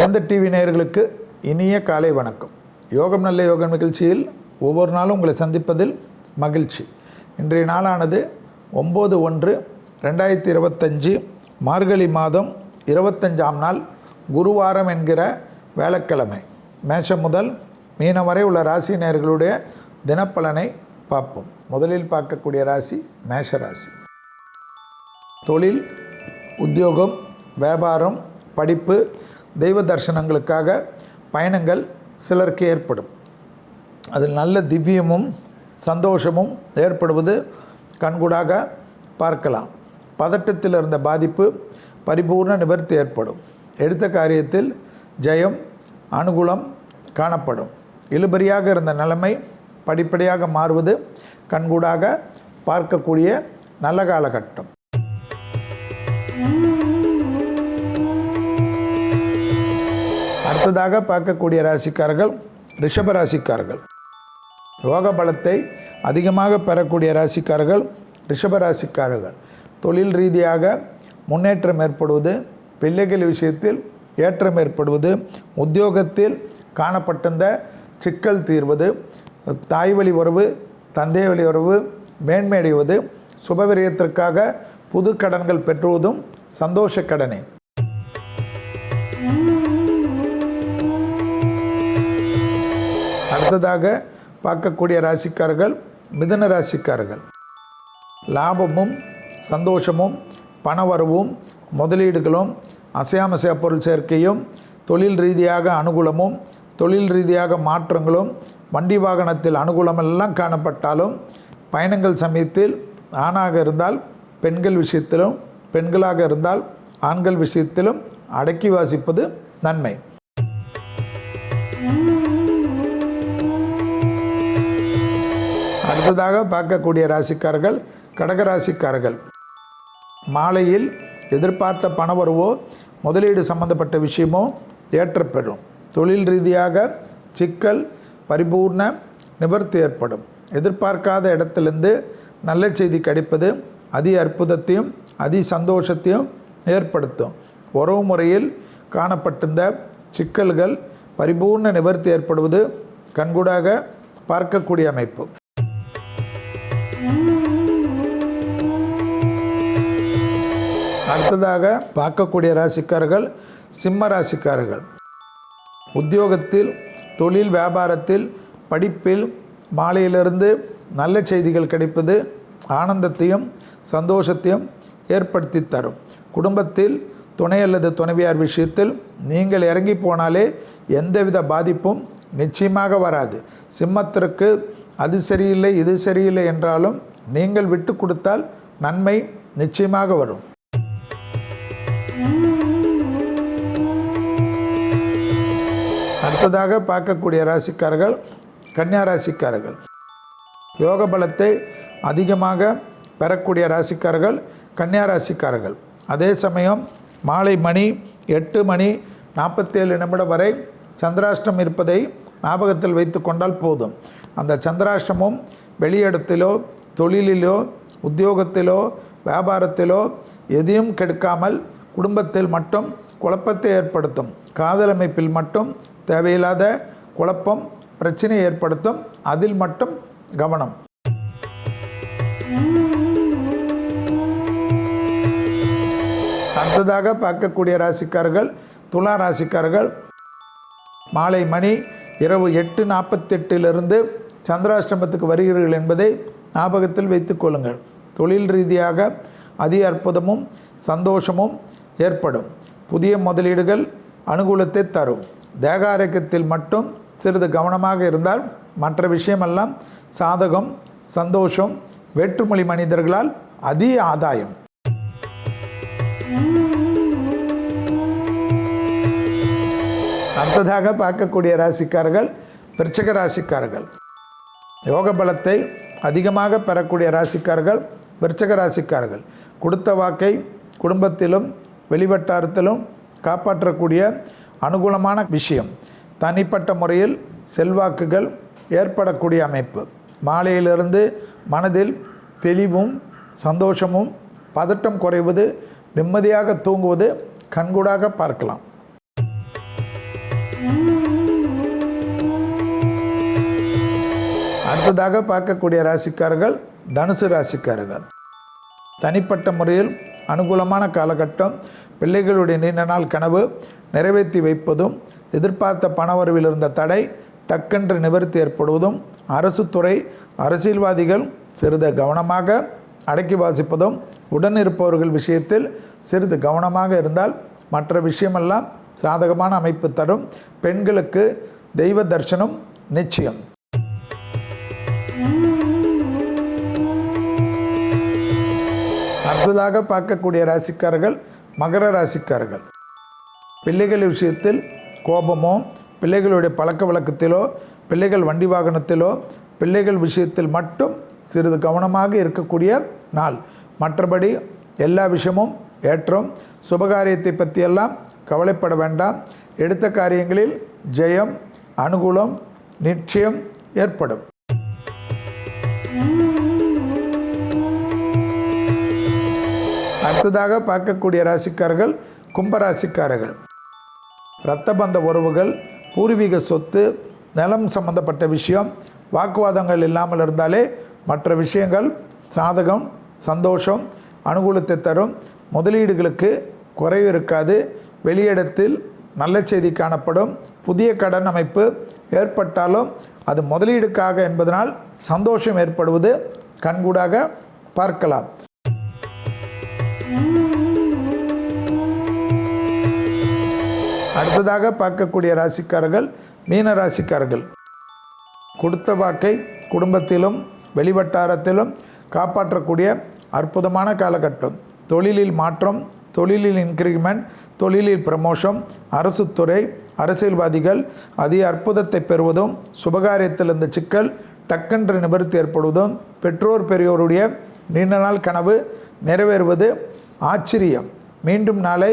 வேந்த TV நேயர்களுக்கு இனிய காலை வணக்கம். யோகம் நல்ல யோகம் நிகழ்ச்சியில் ஒவ்வொரு நாளும் உங்களை சந்திப்பதில் மகிழ்ச்சி. இன்றைய நாளானது ஒம்பது ஒன்று ரெண்டாயிரத்தி இருபத்தஞ்சு மார்கழி மாதம் இருபத்தஞ்சாம் நாள் குருவாரம் என்கிற வேளக்கிழமை மேஷம் முதல் மீனம் வரை உள்ள ராசி நேயர்களுடைய தினப்பலனை பார்ப்போம். முதலில் பார்க்கக்கூடிய ராசி மேஷ ராசி. தொழில் உத்தியோகம் வியாபாரம் படிப்பு தெய்வ தரிசனங்களுக்காக பயணங்கள் சிலருக்கு ஏற்படும். அதில் நல்ல திவ்யமும் சந்தோஷமும் ஏற்படுவது கண்கூடாக பார்க்கலாம். பதட்டத்தில் இருந்த பாதிப்பு பரிபூர்ண நிவர்த்தி ஏற்படும். எடுத்த காரியத்தில் ஜெயம் அனுகூலம் காணப்படும். இழுபறியாக இருந்த நிலைமை படிப்படியாக மாறுவது கண்கூடாக பார்க்கக்கூடிய நல்ல காலகட்டம். அடுத்ததாக பார்க்கக்கூடிய ராசிக்காரர்கள் ரிஷப ராசிக்காரர்கள். யோக பலத்தை அதிகமாக பெறக்கூடிய ராசிக்காரர்கள் ரிஷப ராசிக்காரர்கள். தொழில் ரீதியாக முன்னேற்றம் ஏற்படுவது பிள்ளைகள் விஷயத்தில் ஏற்றம் ஏற்படுவது உத்தியோகத்தில் காணப்பட்டிருந்த சிக்கல் தீர்வது தாய் வழி உறவு தந்தை வழி உறவு மேன்மையடைவது சுபவிரயத்திற்காக புது கடன்கள் பெற்றுவதும் சந்தோஷ கடனே. அடுத்ததாக பார்க்கக்கூடிய ராசிக்காரர்கள் மிதன ராசிக்காரர்கள். லாபமும் சந்தோஷமும் பணவரவும் முதலீடுகளும் அசையாமசைய பொருள் சேர்க்கையும் தொழில் ரீதியாக அனுகூலமும் தொழில் ரீதியாக மாற்றங்களும் வண்டி வாகனத்தில் அனுகூலமெல்லாம் காணப்பட்டாலும் பயணங்கள் சமயத்தில் ஆணாக இருந்தால் பெண்கள் விஷயத்திலும் பெண்களாக இருந்தால் ஆண்கள் விஷயத்திலும் அடக்கி வாசிப்பது நன்மை. அடுத்ததாக பார்க்கக்கூடிய ராசிக்காரர்கள் கடகராசிக்காரர்கள் மாலையில் எதிர்பார்த்த பணவரவோ முதலீடு சம்பந்தப்பட்ட விஷயமோ ஏற்றப்பெறும் தொழில் ரீதியாக சிக்கல் பரிபூர்ண நிவர்த்தி ஏற்படும். எதிர்பார்க்காத இடத்திலிருந்து நல்ல செய்தி கிடைப்பது அதி அற்புதத்தையும் அதி சந்தோஷத்தையும் ஏற்படுத்தும். உறவு முறையில் காணப்பட்டிருந்த சிக்கல்கள் பரிபூர்ண நிவர்த்தி ஏற்படுவது கண்கூடாக பார்க்கக்கூடிய அமைப்பு. அடுத்ததாக பார்க்கக்கூடிய ராசிக்காரர்கள் சிம்ம ராசிக்காரர்கள். உத்தியோகத்தில் தொழில் வியாபாரத்தில் படிப்பில் மாலையிலிருந்து நல்ல செய்திகள் கிடைப்பது ஆனந்தத்தையும் சந்தோஷத்தையும் ஏற்படுத்தி தரும். குடும்பத்தில் துணை அல்லது துணைவியார் விஷயத்தில் நீங்கள் இறங்கி போனாலே எந்தவித பாதிப்பும் நிச்சயமாக வராது. சிம்மத்திற்கு அது சரியில்லை இது சரியில்லை என்றாலும் நீங்கள் விட்டு கொடுத்தால் நன்மை நிச்சயமாக வரும். அடுத்ததாக பார்க்கக்கூடிய ராசிக்காரர்கள் கன்னியா ராசிக்காரர்கள். யோக பலத்தை அதிகமாக பெறக்கூடிய ராசிக்காரர்கள் கன்னியா ராசிக்காரர்கள். அதே சமயம் மாலை மணி எட்டு மணி நாற்பத்தேழு நிமிடம் வரை சந்திராஷ்டம் இருப்பதை ஞாபகத்தில் வைத்து கொண்டால் போதும். அந்த சந்திராஷ்டமும் வெளியிடத்திலோ தொழிலிலோ உத்தியோகத்திலோ வியாபாரத்திலோ எதையும் கெடுக்காமல் குடும்பத்தில் மட்டும் குழப்பத்தை ஏற்படுத்தும். காதல் அமைப்பில் மட்டும் தேவையில்லாத குழப்பம் பிரச்சனை ஏற்படுத்தும் அதில் மட்டும் கவனம். அடுத்ததாக பார்க்கக்கூடிய ராசிக்காரர்கள் துலா ராசிக்காரர்கள் மாலை மணி இரவு எட்டு நாற்பத்தெட்டிலிருந்து சந்திராஷ்டமத்துக்கு வருகிறீர்கள் என்பதை ஞாபகத்தில் வைத்துக் கொள்ளுங்கள். தொழில் ரீதியாக அதி அற்புதமும் சந்தோஷமும் ஏற்படும். புதிய முதலீடுகள் அனுகூலத்தை தரும். தேகாரோக்கியத்தில் மட்டும் சிறிது கவனமாக இருந்தால் மற்ற விஷயமெல்லாம் சாதகம் சந்தோஷம் வேற்றுமொழி மனிதர்களால் அதி ஆதாயம். அடுத்ததாக பார்க்கக்கூடிய ராசிக்காரர்கள் விருச்சக ராசிக்காரர்கள். யோக பலத்தை அதிகமாக பெறக்கூடிய ராசிக்காரர்கள் விருச்சக ராசிக்காரர்கள். கொடுத்த வாக்கை குடும்பத்திலும் வெளிவட்டாரத்திலும் காப்பாற்றக்கூடிய அனுகூலமான விஷயம். தனிப்பட்ட முறையில் செல்வாக்குகள் ஏற்படக்கூடிய அமைப்பு. மாலையிலிருந்து மனதில் தெளிவும் சந்தோஷமும் பதட்டம் குறைவது நிம்மதியாக தூங்குவது கண்கூடாக பார்க்கலாம். அடுத்ததாக பார்க்கக்கூடிய ராசிக்காரர்கள் தனுசு ராசிக்காரர்கள். தனிப்பட்ட முறையில் அனுகூலமான காலகட்டம் பிள்ளைகளுடைய நீண்ட நாள் கனவு நிறைவேற்றி வைப்பதும் எதிர்பார்த்த பணவரவில் இருந்த தடை டக்கென்று நிவர்த்தி ஏற்படுவதும் அரசு துறை அரசியல்வாதிகள் சிறிது கவனமாக அடக்கி வாசிப்பதும் உடன் இருப்பவர்கள் விஷயத்தில் சிறிது கவனமாக இருந்தால் மற்ற விஷயமெல்லாம் சாதகமான அமைப்பு தரும். பெண்களுக்கு தெய்வ தர்சனம் நிச்சயம். அடுத்ததாக பார்க்கக்கூடிய ராசிக்காரர்கள் மகர ராசிக்காரர்கள். பிள்ளைகள் விஷயத்தில் கோபமோ பிள்ளைகளுடைய பழக்க வழக்கத்திலோ பிள்ளைகள் வண்டி வாகனத்திலோ பிள்ளைகள் விஷயத்தில் மட்டும் சிறிது கவனமாக இருக்கக்கூடிய நாள். மற்றபடி எல்லா விஷயமும் ஏற்றம் சுபகாரியத்தை பற்றியெல்லாம் கவலைப்பட வேண்டாம். எடுத்த காரியங்களில் ஜெயம் அனுகூலம் நிச்சயம் ஏற்படும். அடுத்ததாக பார்க்கக்கூடிய ராசிக்காரர்கள் கும்பராசிக்காரர்கள். இரத்த பந்த உறவுகள் பூர்வீக சொத்து நிலம் சம்பந்தப்பட்ட விஷயம் வாக்குவாதங்கள் இல்லாமல் இருந்தாலே மற்ற விஷயங்கள் சாதகம் சந்தோஷம் அனுகூலத்தை தரும். முதலீடுகளுக்கு குறைவு இருக்காது. வெளியிடத்தில் நல்ல செய்தி காணப்படும். புதிய கடன் அமைப்பு ஏற்பட்டாலும் அது முதலீடுக்காக என்பதனால் சந்தோஷம் ஏற்படுவது கண்கூடாக பார்க்கலாம். அடுத்ததாக பார்க்கக்கூடிய ராசிக்காரர்கள் மீன ராசிக்காரர்கள். கொடுத்த வாக்கை குடும்பத்திலும் வெளிவட்டாரத்திலும் காப்பாற்றக்கூடிய அற்புதமான காலகட்டம். தொழிலில் மாற்றம் தொழிலில் இன்க்ரிமெண்ட் தொழிலில் ப்ரமோஷன் அரசு துறை அரசியல்வாதிகள் அதிக அற்புதத்தை பெறுவதும் சுபகாரியத்தில் இந்த சிக்கல் டக்கென்று நிவர்த்தி ஏற்படுவதும் பெற்றோர் பெரியோருடைய நீண்ட நாள் கனவு நிறைவேறுவது ஆச்சரியம். மீண்டும் நாளை